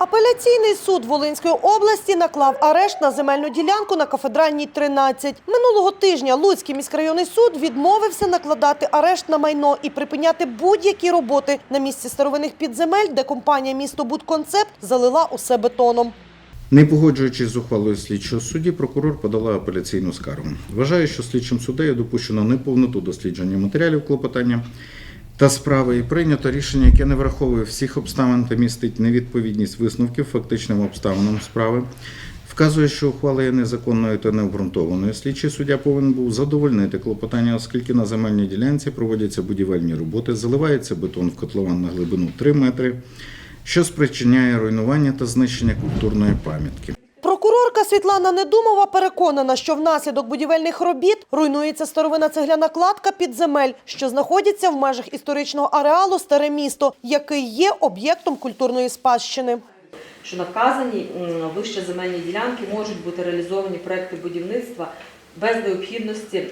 Апеляційний суд Волинської області наклав арешт на земельну ділянку на кафедральній 13. Минулого тижня Луцький міськрайонний суд відмовився накладати арешт на майно і припиняти будь-які роботи на місці старовинних підземель, де компанія місто Будконцепт залила усе бетоном. Не погоджуючись з ухвалою слідчого судді, прокурор подала апеляційну скаргу. Вважає, що слідчим суддею допущено неповноту дослідження матеріалів клопотання та справи і прийнято рішення, яке не враховує всіх обставин та містить невідповідність висновків фактичним обставинам справи. Вказує, що ухвала є незаконною та необґрунтованою. Слідчий суддя повинен був задовольнити клопотання, оскільки на земельній ділянці проводяться будівельні роботи, заливається бетон в котлован на глибину 3 метри, що спричиняє руйнування та знищення культурної пам'ятки. Прокурорка Світлана Недумова переконана, що внаслідок будівельних робіт руйнується старовина цегляна кладка підземель, що знаходиться в межах історичного ареалу Старе місто, який є об'єктом культурної спадщини. що на вказаній м, вище земельні ділянки можуть бути реалізовані проекти будівництва без необхідності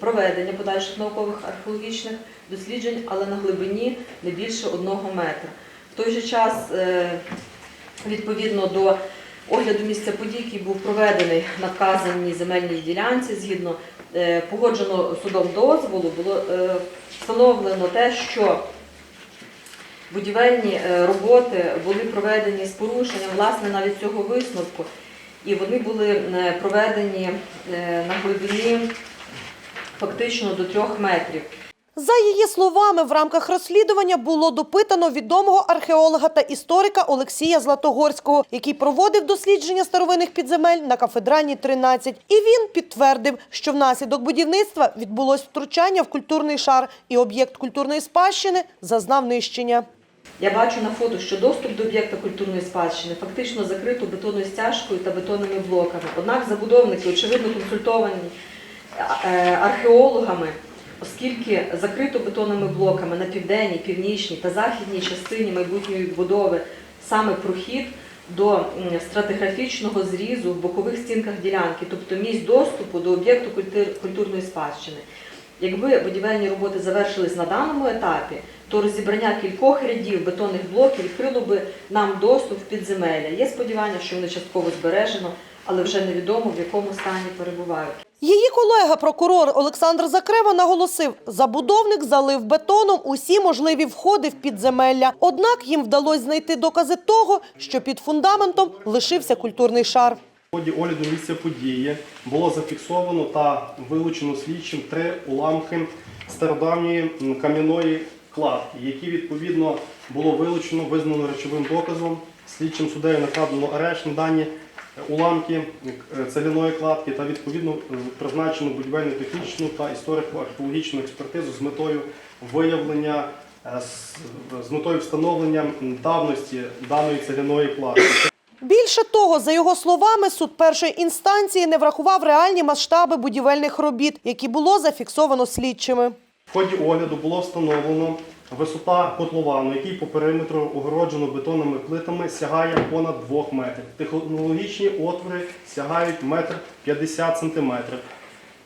проведення подальших наукових археологічних досліджень, але на глибині не більше одного метра. В той же час, е, відповідно до огляду місця подій, який був проведений на вказаній земельній ділянці, згідно е, погоджено судом дозволу, було е, встановлено те, що будівельні е, роботи були проведені з порушенням власне навіть цього висновку, і вони були проведені на глибині фактично до трьох метрів. За її словами, в рамках розслідування було допитано відомого археолога та історика Олексія Златогорського, який проводив дослідження старовинних підземель на кафедральній 13. І він підтвердив, що внаслідок будівництва відбулось втручання в культурний шар, і об'єкт культурної спадщини зазнав нищення. Я бачу на фото, що доступ до об'єкта культурної спадщини фактично закрито бетонною стяжкою та бетонними блоками. Однак забудовники, очевидно, консультовані е, археологами, оскільки закрито бетонними блоками на південній, північній та західній частині майбутньої будови саме прохід до стратиграфічного зрізу в бокових стінках ділянки, тобто місць доступу до об'єкту культурної спадщини. Якби будівельні роботи завершились на даному етапі, то розібрання кількох рядів бетонних блоків відкрило би нам доступ в підземелля. Є сподівання, що вони частково збережено, але вже невідомо в якому стані перебувають. Її колега, прокурор Олександр Закрева, наголосив, забудовник залив бетоном усі можливі входи в підземелля. Однак їм вдалося знайти докази того, що під фундаментом лишився культурний шар. В ході огляду місця події було зафіксовано та вилучено слідчим три уламки стародавньої кам'яної кладки, які відповідно було вилучено, визнано речовим доказом. Слідчим суддею накладено арешт на дані уламки е, цегляної кладки та відповідно е, призначено будівельно-технічну та історико-археологічну експертизу з метою виявлення е, з- метою встановлення давності даної цегляної кладки. Більше того, за його словами, суд першої інстанції не врахував реальні масштаби будівельних робіт, які було зафіксовано слідчими. В ході огляду було встановлено висота котловану, який по периметру огороджено бетонними плитами сягає понад 2 метрів. Технологічні отвори сягають 1,50 сантиметрів.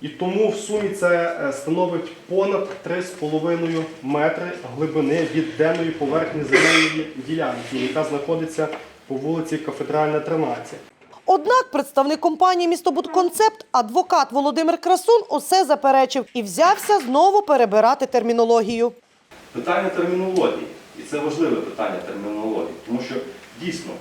І тому в сумі це е, становить понад 3,5 метри глибини від денної поверхні земельної ділянки, яка знаходиться по вулиці Кафедральна, 13. Однак представник компанії «Містобудконцепт» адвокат Володимир Красун усе заперечив і взявся знову перебирати термінологію. Питання термінології, і це важливе питання термінології, тому що дійсно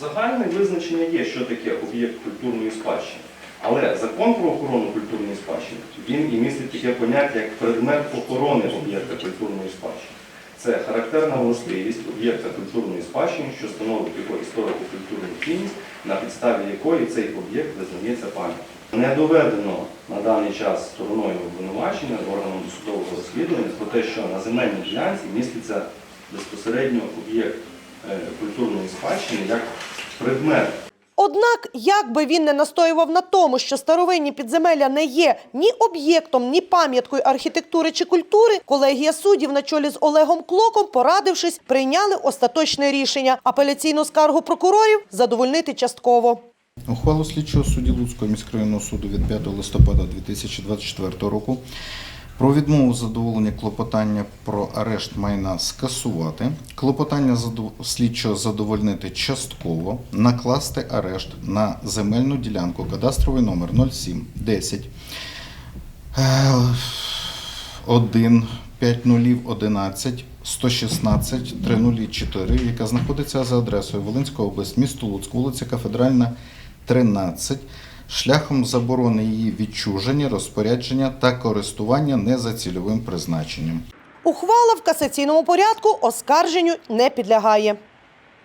загальне визначення є, що таке об'єкт культурної спадщини. Але закон про охорону культурної спадщини він і містить таке поняття як предмет охорони об'єкта культурної спадщини. Це характерна властивість об'єкта культурної спадщини, що становить його історико-культурну цінність, на підставі якої цей об'єкт визнається пам'яттю. Не доведено на даний час стороною обвинувачення органом досудового розслідування про те, що на земельній ділянці міститься безпосередньо об'єкт е, культурної спадщини як предмет Однак, як би він не настоював на тому, що старовинні підземелля не є ні об'єктом, ні пам'яткою архітектури чи культури, колегія суддів на чолі з Олегом Клоком, порадившись, прийняли остаточне рішення апеляційну скаргу прокурорів задовольнити частково. Ухвалу слідчого судді Луцького міськрайонного суду від 5 листопада 2024 року Про відмову задоволення клопотання про арешт майна скасувати, клопотання слідчого задовольнити частково, накласти арешт на земельну ділянку кадастровий номер 07 10 1 5011 116 304, яка знаходиться за адресою Волинська область, місто Луцьк, вулиця Кафедральна, 13, шляхом заборони її відчуження, розпорядження та користування не за цільовим призначенням. Ухвала в касаційному порядку оскарженню не підлягає.